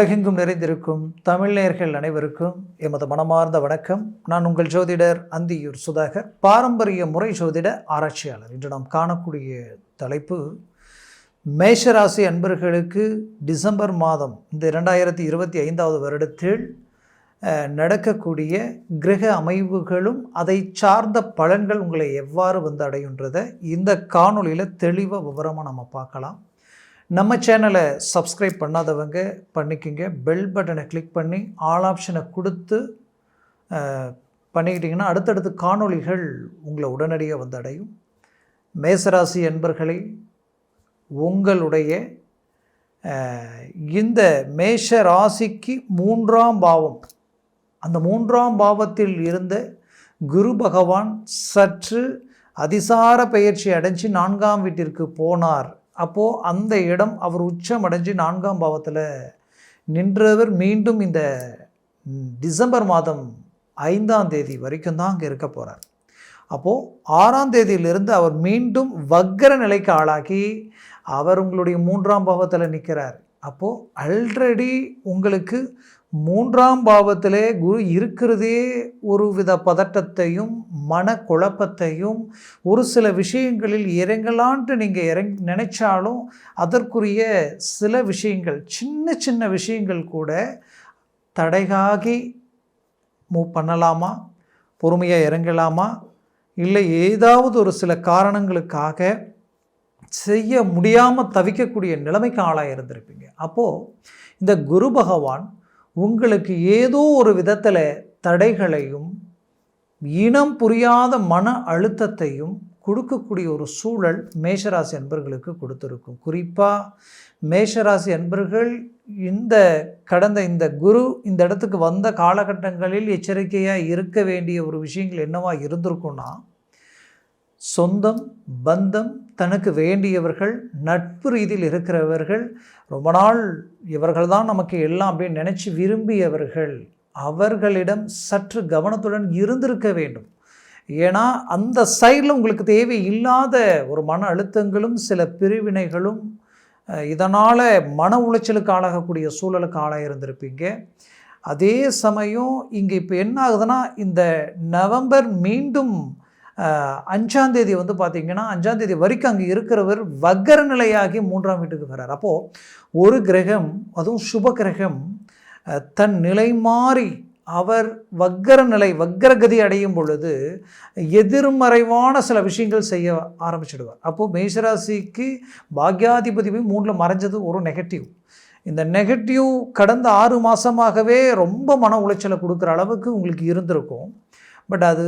உலகெங்கும் நிறைந்திருக்கும் தமிழ்நேயர்கள் அனைவருக்கும் எமது மனமார்ந்த வணக்கம். நான் உங்கள் ஜோதிடர் அந்தியூர் சுதாகர். பாரம்பரிய முறை ஜோதிட ஆராய்ச்சியாளர். இன்று நாம் காணக்கூடிய தலைப்பு மேஷராசி அன்பர்களுக்கு டிசம்பர் மாதம் இந்த இரண்டாயிரத்தி இருபத்தி ஐந்தாவது வருடத்தில் நடக்கக்கூடிய கிரக அமைவுகளும் அதை சார்ந்த பலன்கள் உங்களை எவ்வாறு வந்து அடையுன்றதை இந்த காணொளியில் தெளிவாக விவரமாக நம்ம பார்க்கலாம். நம்ம சேனலை சப்ஸ்கிரைப் பண்ணாதவங்க பண்ணிக்கிங்க. பெல் பட்டனை கிளிக் பண்ணி ஆல் ஆப்ஷனை கொடுத்து பண்ணிக்கிட்டிங்கன்னா அடுத்தடுத்து காணொளிகள் உங்களை உடனடியாக வந்து அடையும். மேசராசி என்பர்களை உங்களுடைய இந்த மேஷ ராசிக்கு மூன்றாம் பாவம். அந்த மூன்றாம் பாவத்தில் இருந்த குரு பகவான் சற்று அதிசார பயிற்சி அடைஞ்சு நான்காம் வீட்டிற்கு போனார். அப்போது அந்த இடம் அவர் உச்சம் அடைஞ்சு நான்காம் பாவத்தில் நின்றவர் மீண்டும் இந்த டிசம்பர் மாதம் ஐந்தாம் தேதி வரைக்கும் தான் அங்கே இருக்க போகிறார் அப்போது ஆறாம் தேதியிலிருந்து அவர் மீண்டும் வக்கர நிலைக்கு ஆளாகி அவர் உங்களுடைய மூன்றாம் பாவத்தில் நிற்கிறார் அப்போது ஆல்ரெடி உங்களுக்கு மூன்றாம் பாவத்திலே குரு இருக்கிறதே ஒரு வித பதட்டத்தையும் மனக்குழப்பத்தையும் ஒரு சில விஷயங்களில் இறங்கலான்ட்டு நீங்கள் இறங் நினைச்சாலும் அதற்குரிய சில விஷயங்கள் சின்ன சின்ன விஷயங்கள் கூட தடைகாகி மூவ் பண்ணலாமா? பொறுமையாக இறங்கலாமா? இல்லை ஏதாவது ஒரு சில காரணங்களுக்காக செய்ய முடியாமல் தவிக்கக்கூடிய நிலைமைக்கு ஆளாக இருந்திருப்பீங்க அப்போது இந்த குரு பகவான் உங்களுக்கு ஏதோ ஒரு விதத்தில் தடைகளையும் இனம் புரியாத மன அழுத்தத்தையும் கொடுக்கக்கூடிய ஒரு சூழல் மேஷராசி அன்பர்களுக்கு கொடுத்துருக்கும். குறிப்பாக மேஷராசி அன்பர்கள் இந்த கடந்த இந்த குரு இந்த இடத்துக்கு வந்த காலகட்டங்களில் எச்சரிக்கையாக இருக்க வேண்டிய ஒரு விஷயங்கள் என்னவாக இருந்திருக்குன்னா சொந்தம் பந்தம் தனக்கு வேண்டியவர்கள் நட்பு ரீதியில் இருக்கிறவர்கள் ரொம்ப நாள் இவர்கள் தான் நமக்கு எல்லாம் அப்படின்னு நினச்சி விரும்பியவர்கள் அவர்களிடம் சற்று கவனத்துடன் இருந்திருக்க வேண்டும். ஏன்னா அந்த சைடில் உங்களுக்கு தேவை இல்லாத ஒரு மன அழுத்தங்களும் சில பிரிவினைகளும் இதனால் மன உளைச்சலுக்கு ஆளாகக்கூடிய சூழலுக்கு ஆளாக இருந்திருப்பீங்க அதே சமயம் இங்கே இப்போ என்ன ஆகுதுன்னா இந்த நவம்பர் மீண்டும் அஞ்சாந்தேதி வந்து பார்த்திங்கன்னா அஞ்சாந்தேதி வரைக்கும் அங்கே இருக்கிறவர் வக்கர நிலையாகி மூன்றாம் வீட்டுக்கு வர்றார். அப்போது ஒரு கிரகம் அதுவும் சுப கிரகம் தன் நிலை மாறி அவர் வக்கர நிலை வக்கரகதி அடையும் பொழுது எதிர்மறைவான சில விஷயங்கள் செய்ய ஆரம்பிச்சிடுவார். அப்போது மேஷராசிக்கு பாக்யாதிபதி போய் மூணில் மறைஞ்சது ஒரு நெகட்டிவ் இந்த நெகட்டிவ் கடந்த ஆறு மாதமாகவே ரொம்ப மன உளைச்சலை கொடுக்குற அளவுக்கு உங்களுக்கு இருந்திருக்கும். பட் அது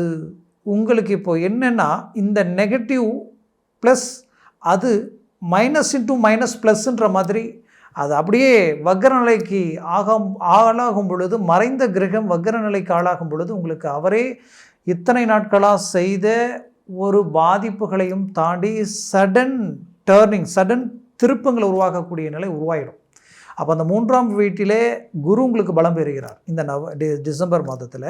உங்களுக்கு இப்போ என்னென்னா இந்த நெகட்டிவ் ப்ளஸ் அது மைனஸ் இன்ட்டு மைனஸ் ப்ளஸ்ன்ற மாதிரி அது அப்படியே வக்கர நிலைக்கு ஆகும் ஆளாகும் பொழுது மறைந்த கிரகம் வக்கர நிலைக்கு ஆளாகும் பொழுது உங்களுக்கு அவரே இத்தனை நாட்களாக செய்த ஒரு பாதிப்புகளையும் தாண்டி சடன் டேர்னிங் சடன் திருப்பங்களை உருவாக்கக்கூடிய நிலை உருவாயிடும். அப்போ அந்த மூன்றாம் வீட்டிலே குரு உங்களுக்கு பலம் பெறுகிறார். இந்த நவ டி டிசம்பர் மாதத்தில்.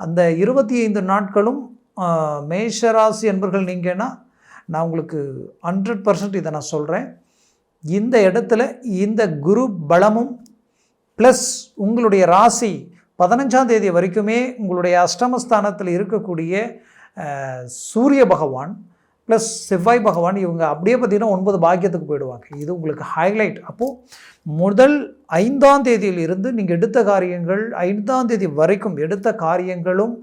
அந்த இருபத்தி ஐந்து நாட்களும் மேஷராசி என்பர்கள் நீங்கன்னா நான் உங்களுக்கு ஹண்ட்ரட் பர்சன்ட் இதை நான் சொல்கிறேன் இந்த இடத்துல இந்த குரு பலமும் ப்ளஸ் உங்களுடைய ராசி பதினஞ்சாம் தேதி வரைக்குமே உங்களுடைய அஷ்டமஸ்தானத்தில் இருக்கக்கூடிய சூரிய பகவான் ப்ளஸ் செவ்வாய் பகவான் இவங்க அப்படியே பார்த்தீங்கன்னா ஒன்பது பாக்கியத்துக்கு போயிடுவாங்க. இது உங்களுக்கு ஹைலைட் அப்போது முதல் ஐந்தாம் தேதியிலிருந்து நீங்கள் எடுத்த காரியங்கள் ஐந்தாம் தேதி வரைக்கும் எடுத்த காரியங்களும்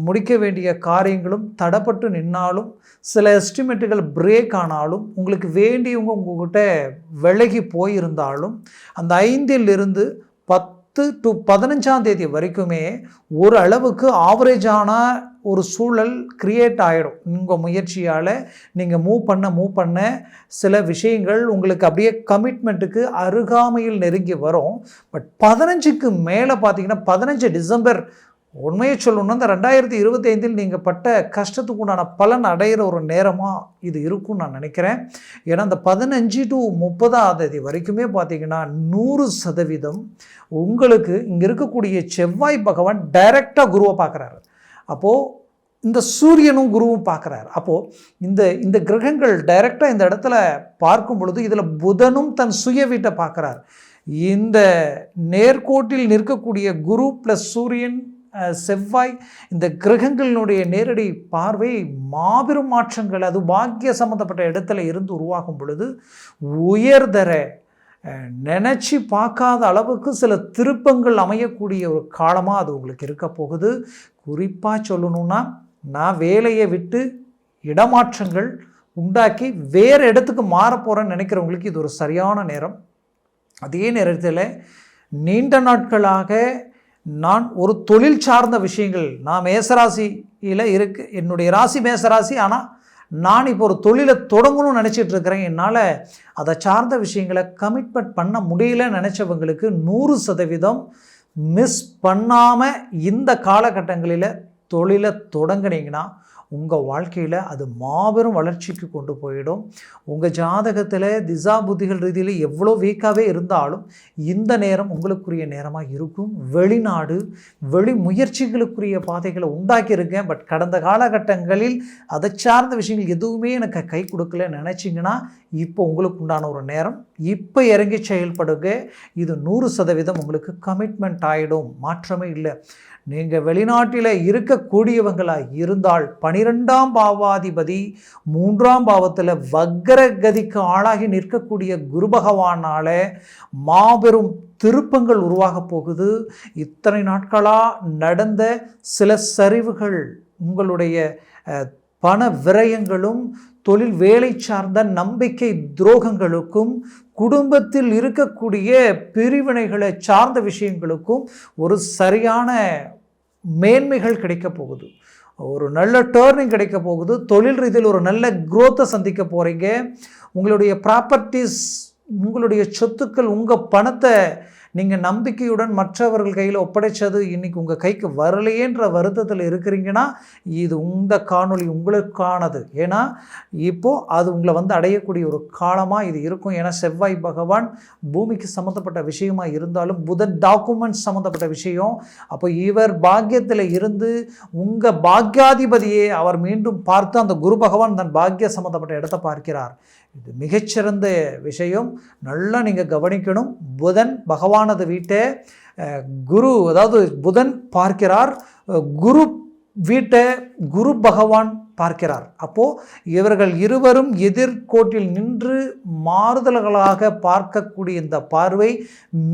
முடிக்க வேண்டிய காரியங்களும் தடப்பட்டு நின்னாலும் சில எஸ்டிமேட்டுகள் பிரேக் ஆனாலும் உங்களுக்கு வேண்டியவங்க உங்ககிட்ட விலகி போயிருந்தாலும் அந்த ஐந்தில் இருந்து பத்து டு பதினஞ்சாம் தேதி வரைக்குமே ஒரு அளவுக்கு ஆவரேஜான ஒரு சூழல் கிரியேட் ஆகிடும் உங்கள் முயற்சியால் நீங்கள் மூவ் பண்ண மூவ் பண்ண சில விஷயங்கள் உங்களுக்கு அப்படியே கமிட்மெண்ட்டுக்கு அருகாமையில் நெருங்கி வரும். பட் பதினஞ்சுக்கு மேலே பார்த்தீங்கன்னா பதினஞ்சு டிசம்பர் உண்மையை சொல்லணும்னா இந்த ரெண்டாயிரத்தி இருபத்தி ஐந்தில் நீங்கள் பட்ட கஷ்டத்துக்கு உண்டான பலன் அடையிற ஒரு நேரமாக இது இருக்கும்னு நான் நினைக்கிறேன். ஏன்னா அந்த பதினஞ்சு டு முப்பதாம் தேதி வரைக்குமே பார்த்தீங்கன்னா நூறு சதவீதம் உங்களுக்கு இங்கே இருக்கக்கூடிய செவ்வாய் பகவான் டைரெக்டாக குருவை பார்க்குறாரு. அப்போது இந்த சூரியனும் குருவும் பார்க்குறாரு. அப்போது இந்த இந்த கிரகங்கள் டைரெக்டாக இந்த இடத்துல பார்க்கும் பொழுது இதில் புதனும் தன் சுய வீட்டை பார்க்குறாரு. இந்த நேர்கோட்டில் நிற்கக்கூடிய குரு ப்ளஸ் சூரியன் செவ்வாய் இந்த கிரகங்களினுடைய நேரடி பார்வை மாபெரும் மாற்றங்கள் அது பாக்கிய சம்மந்தப்பட்ட இடத்துல இருந்து உருவாகும் பொழுது உயர்தர நினச்சி பார்க்காத அளவுக்கு சில திருப்பங்கள் அமையக்கூடிய ஒரு காலமாக அது உங்களுக்கு இருக்க போகுது. குறிப்பாக சொல்லணும்னா நான் வேலையை விட்டு இடமாற்றங்கள் உண்டாக்கி வேறு இடத்துக்கு மாற போகிறேன்னு நினைக்கிறவங்களுக்கு இது ஒரு சரியான நேரம். அதே நேரத்தில் நீண்ட நாட்களாக நான் ஒரு தொழில் சார்ந்த விஷயங்கள் நான் மேசராசியில் இருக்கு என்னுடைய ராசி மேசராசி ஆனால் நான் இப்போ ஒரு தொழிலை தொடங்கணும்னு நினச்சிட்டு இருக்கிறேன் என்னால் அதை சார்ந்த விஷயங்களை கமிட்மெண்ட் பண்ண முடியலன்னு நினச்சவங்களுக்கு நூறு சதவீதம் மிஸ் பண்ணாமல் இந்த காலகட்டங்களில் தொழிலை தொடங்கினீங்கன்னா உங்கள் வாழ்க்கையில் அது மாபெரும் வளர்ச்சிக்கு கொண்டு போயிடும். உங்கள் ஜாதகத்தில் திசா புத்திகள் ரீதியில் எவ்வளோ வீக்காகவே இருந்தாலும் இந்த நேரம் உங்களுக்குரிய நேரமாக இருக்கும். வெளிநாடு வெளி முயற்சிகளுக்குரிய பாதைகளை உண்டாக்கியிருக்கேன். பட் கடந்த காலகட்டங்களில் அதை சார்ந்த விஷயங்கள் எதுவுமே எனக்கு கை கொடுக்கலன்னு நினச்சிங்கன்னா இப்போ உங்களுக்கு உண்டான ஒரு நேரம். இப்போ இறங்கி செயல்படுங்க. இது நூறு சதவீதம் உங்களுக்கு கமிட்மெண்ட் ஆகிடும் மாற்றமே இல்லை. நீங்கள் வெளிநாட்டில் இருக்கக்கூடியவங்களாக இருந்தால் பனிரெண்டாம் பாவாதிபதி மூன்றாம் பாவத்தில் வக்ரகதிக்கு ஆளாகி நிற்கக்கூடிய குரு பகவானால் மாபெரும் திருப்பங்கள் உருவாக போகுது. இத்தனை நாட்களாக நடந்த சில சரிவுகள் உங்களுடைய பண விரயங்களும் தொழில் வேலை சார்ந்த நம்பிக்கை துரோகங்களுக்கும் குடும்பத்தில் இருக்கக்கூடிய பிரிவினைகளை சார்ந்த விஷயங்களுக்கும் ஒரு சரியான மேன்மைகள் கிடைக்க போகுது. ஒரு நல்ல டேர்னிங் கிடைக்க போகுது. தொழில் ரீதியில் ஒரு நல்ல குரோத்தை சந்திக்க போகிறீங்க உங்களுடைய ப்ராப்பர்ட்டிஸ் உங்களுடைய சொத்துக்கள் உங்கள் பணத்தை நீங்கள் நம்பிக்கையுடன் மற்றவர்கள் கையில் ஒப்படைச்சது இன்றைக்கி உங்கள் கைக்கு வரலையேன்ற வருத்தத்தில் இருக்கிறீங்கன்னா இது இந்த காணொளி உங்களுக்கானது. ஏன்னா இப்போது அது உங்களை வந்து அடையக்கூடிய ஒரு காலமாக இது இருக்கும். ஏன்னா செவ்வாய் பகவான் பூமிக்கு சம்மந்தப்பட்ட விஷயமாக இருந்தாலும் புதன் டாக்குமெண்ட்ஸ் சம்மந்தப்பட்ட விஷயம். அப்போ இவர் பாக்கியத்தில் இருந்து உங்கள் பாக்யாதிபதியை அவர் மீண்டும் பார்த்து அந்த குரு பகவான் தன் பாக்கிய சம்மந்தப்பட்ட இடத்தை பார்க்கிறார். இது மிகச்சிறந்த விஷயம். நல்லா நீங்கள் கவனிக்கணும். புதன் பகவானது வீட்டை குரு அதாவது புதன் பார்க்கிறார். குரு வீட்டை குரு பகவான் பார்க்கிறார். அப்போது இவர்கள் இருவரும் எதிர்கோட்டில் நின்று மாறுதல்களாக பார்க்கக்கூடிய இந்த பார்வை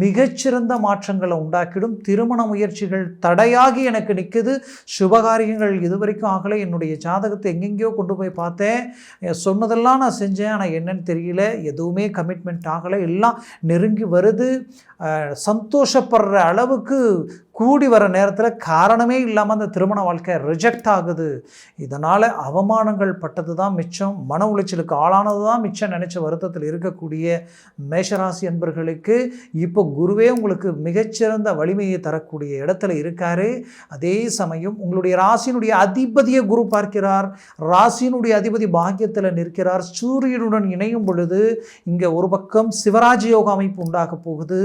மிகச்சிறந்த மாற்றங்களை உண்டாக்கிடும். திருமண முயற்சிகள் தடையாகி எனக்கு நிற்குது. சுபகாரியங்கள் இதுவரைக்கும் ஆகலை. என்னுடைய ஜாதகத்தை எங்கெங்கேயோ கொண்டு போய் பார்த்தேன். சொன்னதெல்லாம் நான் செஞ்சேன். ஆனால் என்னன்னு தெரியல. எதுவுமே கமிட்மெண்ட் ஆகலை. எல்லாம் நெருங்கி வருது. சந்தோஷப்படுற அளவுக்கு கூடி வர நேரத்தில் காரணமே இல்லாமல் அந்த திருமண வாழ்க்கை ரிஜெக்ட் ஆகுது. இதனால் அவமானங்கள் பட்டது தான் மிச்சம் மன உளைச்சலுக்கு ஆளானது தான் மிச்சம் நினச்ச வருத்தத்தில் இருக்கக்கூடிய மேஷராசி அன்பர்களுக்கு இப்போ குருவே உங்களுக்கு மிகச்சிறந்த வலிமையை தரக்கூடிய இடத்துல இருக்காரு. அதே சமயம் உங்களுடைய ராசியினுடைய அதிபதியை குரு பார்க்கிறார். ராசியினுடைய அதிபதி பாக்கியத்தில் நிற்கிறார். சூரியனுடன் இணையும் பொழுது இங்கே ஒரு பக்கம் சிவராஜ யோக அமைப்பு உண்டாக போகுது.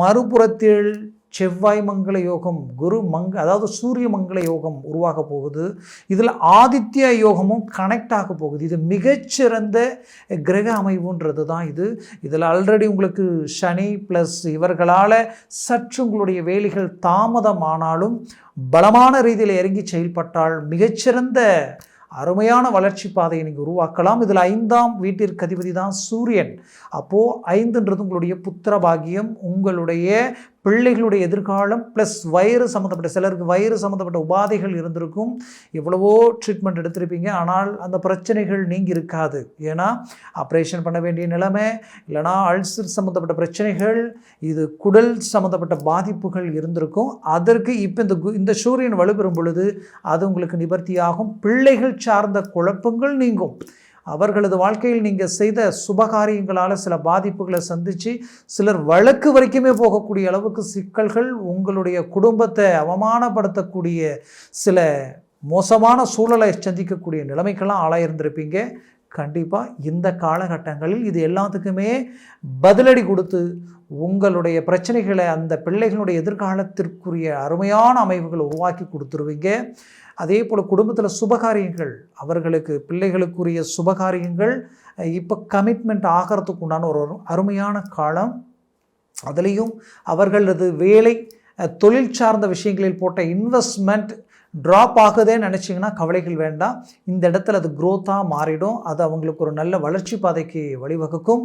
மறுபுறத்தில் செவ்வாய் மங்கள யோகம் குரு மங்க அதாவது சூரிய மங்கள யோகம் உருவாக போகுது. இதில் ஆதித்ய யோகமும் கனெக்ட் ஆக போகுது. இது மிகச்சிறந்த கிரக அமைவுன்றது தான் இது. இதில் ஆல்ரெடி உங்களுக்கு சனி ப்ளஸ் இவர்களால் சற்று உங்களுடைய வேலைகள் தாமதமானாலும் பலமான ரீதியில் இறங்கி செயல்பட்டால் மிகச்சிறந்த அருமையான வளர்ச்சி பாதையை நீங்கள் உருவாக்கலாம். இதில் ஐந்தாம் வீட்டிற்கு அதிபதி தான் சூரியன். அப்போது ஐந்துன்றது உங்களுடைய புத்திர பாகியம் உங்களுடைய பிள்ளைகளுடைய எதிர்காலம் ப்ளஸ் வயிறு சம்மந்தப்பட்ட சிலருக்கு வயிறு சம்மந்தப்பட்ட உபாதைகள் இருந்திருக்கும். எவ்வளவோ ட்ரீட்மெண்ட் எடுத்திருப்பீங்க. ஆனால் அந்த பிரச்சனைகள் நீங்கி இருக்காது ஏன்னா ஆப்ரேஷன் பண்ண வேண்டிய நிலைமை இல்லைனா அல்சர் சம்மந்தப்பட்ட பிரச்சனைகள் இது குடல் சம்மந்தப்பட்ட பாதிப்புகள் இருந்திருக்கும். அதற்கு இப்போ இந்த கு- இந்த சூரியன் வலுப்பெறும் பொழுது அது உங்களுக்கு நிவர்த்தியாகும். பிள்ளைகள் சார்ந்த குழப்பங்கள் நீங்கும். அவர்களது வாழ்க்கையில் நீங்கள் செய்த சுபகாரியங்களால் சில பாதிப்புகளை சந்தித்து சிலர் வழக்கு வரைக்குமே போகக்கூடிய அளவுக்கு சிக்கல்கள் உங்களுடைய குடும்பத்தை அவமானப்படுத்தக்கூடிய சில மோசமான சூழலை சந்திக்கக்கூடிய நிலைமைக்கெல்லாம் ஆளாயிருந்திருப்பீங்க. கண்டிப்பாக இந்த காலகட்டங்களில் இது எல்லாத்துக்குமே பதிலடி கொடுத்து உங்களுடைய பிரச்சனைகளை அந்த பிள்ளைகளுடைய எதிர்காலத்திற்குரிய அருமையான அமைவுகளை உருவாக்கி கொடுத்துருவீங்க. அதே போல் குடும்பத்தில் சுபகாரியங்கள் அவர்களுக்கு பிள்ளைகளுக்குரிய சுபகாரியங்கள் இப்போ கமிட்மெண்ட் ஆகிறதுக்கு உண்டான ஒரு அருமையான காலம். அதுலேயும் அவர்களது வேலை தொழில் சார்ந்த விஷயங்களில் போட்ட இன்வெஸ்ட்மெண்ட் ட்ராப் ஆகுதேன்னு நினச்சிங்கன்னா கவலைகள் வேண்டாம். இந்த இடத்துல அது குரோத்தாக மாறிடும். அது அவங்களுக்கு ஒரு நல்ல வளர்ச்சி பாதைக்கு வழிவகுக்கும்.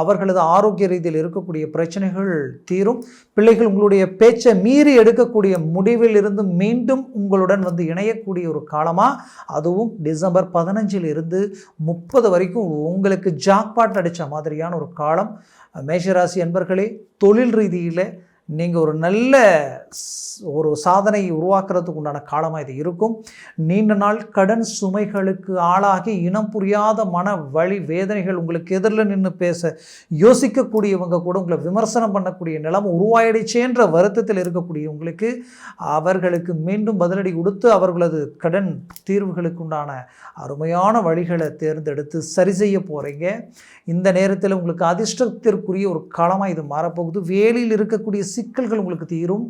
அவர்களது ஆரோக்கிய ரீதியில் இருக்கக்கூடிய பிரச்சனைகள் தீரும். பிள்ளைகள் உங்களுடைய பேச்சை மீறி எடுக்கக்கூடிய முடிவில் இருந்து மீண்டும் உங்களுடன் வந்து இணையக்கூடிய ஒரு காலமாக அதுவும் டிசம்பர் பதினஞ்சில் இருந்து முப்பது வரைக்கும் உங்களுக்கு ஜாக்பாட் அடித்த மாதிரியான ஒரு காலம். மேஷராசி என்பர்களே தொழில் ரீதியில் நீங்கள் ஒரு நல்ல ஒரு சாதனை உருவாக்குறதுக்கு உண்டான காலமாக இது இருக்கும். நீண்ட நாள் கடன் சுமைகளுக்கு ஆளாகி இனம் புரியாத மன வழி வேதனைகள் உங்களுக்கு எதிரில் நின்று பேச யோசிக்கக்கூடியவங்க கூட உங்களை விமர்சனம் பண்ணக்கூடிய நிலைமை உருவாயிடுச்சேன்ற வருத்தத்தில் இருக்கக்கூடிய உங்களுக்கு அவர்களுக்கு மீண்டும் பதிலடி கொடுத்து அவர்களது கடன் தீர்வுகளுக்கு உண்டான அருமையான வழிகளை தேர்ந்தெடுத்து சரி செய்ய போகிறீங்க இந்த நேரத்தில் உங்களுக்கு அதிர்ஷ்டத்திற்குரிய ஒரு காலமாக இது மாறப்போகுது. வேலையில் இருக்கக்கூடிய சிக்கல்கள் உங்களுக்கு தீரும்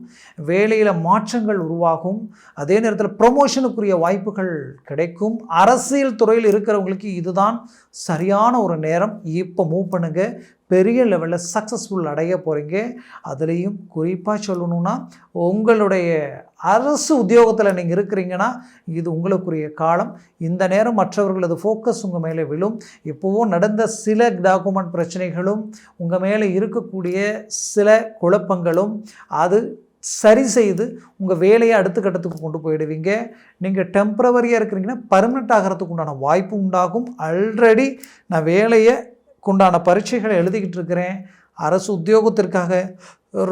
வேலையில் மாற்றங்கள் உருவாகும் அதே நேரத்தில் ப்ரொமோஷனுக்குரிய வாய்ப்புகள் கிடைக்கும். அரசியல் துறையில் இருக்கிறவங்களுக்கு இதுதான் சரியான ஒரு நேரம். இப்போ மூவ் பண்ணுங்கள் பெரிய லெவலில் சக்ஸஸ்ஃபுல் அடைய போகிறீங்க அதுலேயும் குறிப்பாக சொல்லணும்னா உங்களுடைய அரசு உத்தியோகத்தில் நீங்கள் இருக்கிறீங்கன்னா இது உங்களுக்குரிய காலம். இந்த நேரம் மற்றவர்களது ஃபோக்கஸ் உங்கள் மேலே விழும். இப்போவும் நடந்த சில டாக்குமெண்ட் பிரச்சனைகளும் உங்கள் மேலே இருக்கக்கூடிய சில குழப்பங்களும் அது சரி செய்து உங்கள் வேலையை அடுத்த கட்டத்துக்கு கொண்டு போயிடுவீங்க. நீங்கள் டெம்பரவரியாக இருக்கிறீங்கன்னா பர்மனெண்ட் ஆகிறதுக்கு உண்டான வாய்ப்பு உண்டாகும். ஆல்ரெடி நான் வேலையை உண்டான பரீட்சைகளை எழுதிக்கிட்டு இருக்கிறேன் அரசு உத்தியோகத்திற்காக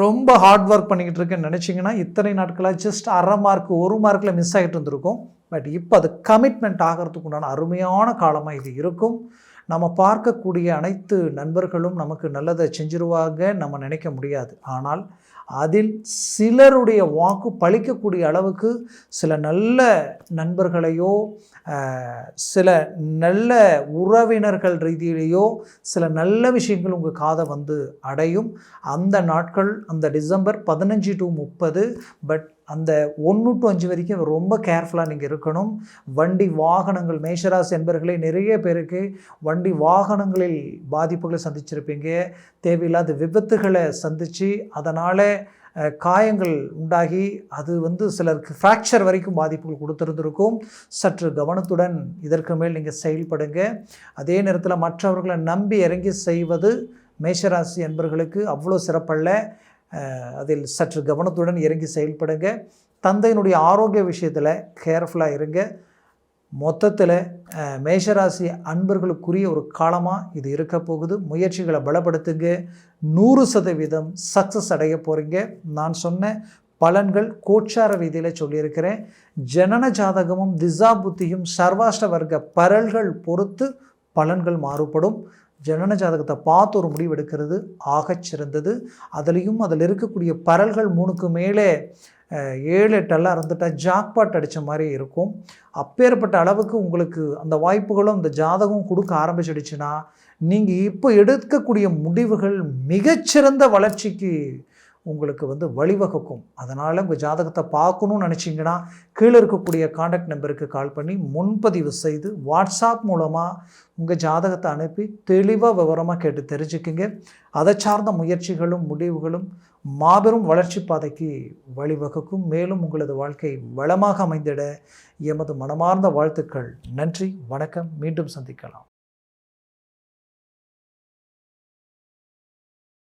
ரொம்ப ஹார்ட் ஒர்க் பண்ணிக்கிட்டு இருக்கேன்னு நினச்சிங்கன்னா இத்தனை நாட்களாக ஜஸ்ட் அரை மார்க் ஒரு மார்க்கில் மிஸ் ஆகிட்டு இருந்திருக்கும். பட் இப்போ அது கமிட்மெண்ட் ஆகிறதுக்கு உண்டான அருமையான காலமாக இது இருக்கும். நம்ம பார்க்கக்கூடிய அனைத்து நண்பர்களும் நமக்கு நல்லதை செஞ்சிருவாங்க நம்ம நினைக்க முடியாது. ஆனால் அதில் சிலருடைய வாக்கு பழிக்கக்கூடிய அளவுக்கு சில நல்ல நண்பர்களையோ சில நல்ல உறவினர்கள் ரீதியிலேயோ சில நல்ல விஷயங்கள் உங்கள் காதை வந்து அடையும். அந்த நாட்கள் அந்த டிசம்பர் பதினஞ்சு டு முப்பது பட் அந்த ஒன்று டு அஞ்சு வரைக்கும் ரொம்ப கேர்ஃபுல்லாக நீங்கள் இருக்கணும். வண்டி வாகனங்கள் மேஷராசி என்பர்களே நிறைய பேருக்கு வண்டி வாகனங்களில் பாதிப்புகளை சந்திச்சிருப்பீங்க. தேவையில்லாத விபத்துகளை சந்தித்து அதனால் காயங்கள் உண்டாகி அது வந்து சிலருக்கு ஃப்ராக்சர் வரைக்கும் பாதிப்புகள் கொடுத்துருந்துருக்கும். சற்று கவனத்துடன் இதற்கு மேல் நீங்கள் செயல்படுங்க. அதே நேரத்தில் மற்றவர்களை நம்பி இறங்கி செய்வது மேஷராசி என்பர்களுக்கு அவ்வளோ சிறப்பல்ல. அதில் சற்று கவனத்துடன் இறங்கி செயல்படுங்க. தந்தையினுடைய ஆரோக்கிய விஷயத்தில் கேர்ஃபுல்லாக இருங்க. மொத்தத்தில் மேஷராசி அன்பர்களுக்குரிய ஒரு காலமாக இது இருக்க போகுது. முயற்சிகளை பலப்படுத்துங்க. நூறு சதவீதம் சக்ஸஸ் அடைய போகிறீங்க நான் சொன்ன பலன்கள் கோச்சார ரீதியில் சொல்லியிருக்கிறேன். ஜனன ஜாதகமும் திசா புத்தியும் சர்வாஷ்ட வர்க்க பரல்கள் பொறுத்து பலன்கள் மாறுபடும். ஜனன ஜாதகத்தை பார்த்து ஒரு முடிவு எடுக்கிறது ஆகச் சிறந்தது. அதுலேயும் அதில் இருக்கக்கூடிய பரல்கள் மூணுக்கு மேலே ஏழு எட்டெல்லாம் இருந்துட்டால் ஜாக்பாட் அடித்த மாதிரி இருக்கும். அப்பேற்பட்ட அளவுக்கு உங்களுக்கு அந்த வாய்ப்புகளும் அந்த ஜாதகம் கொடுக்க ஆரம்பிச்சிடுச்சுன்னா நீங்கள் இப்போ எடுக்கக்கூடிய முடிவுகள் மிகச்சிறந்த வளர்ச்சிக்கு உங்களுக்கு வந்து வழிவகுக்கும். அதனால் உங்கள் ஜாதகத்தை பார்க்கணும்னு நினச்சிங்கன்னா கீழே இருக்கக்கூடிய காண்டாக்ட் நம்பருக்கு கால் பண்ணி முன்பதிவு செய்து வாட்ஸ்அப் மூலமாக உங்கள் ஜாதகத்தை அனுப்பி தெளிவாக விவரமாக கேட்டு தெரிஞ்சுக்குங்க. அதை சார்ந்த முயற்சிகளும் முடிவுகளும் மாபெரும் வளர்ச்சி பாதைக்கு வழிவகுக்கும். மேலும் உங்களது வாழ்க்கை வளமாக அமைந்திட எமது மனமார்ந்த வாழ்த்துக்கள். நன்றி வணக்கம். மீண்டும் சந்திக்கலாம்.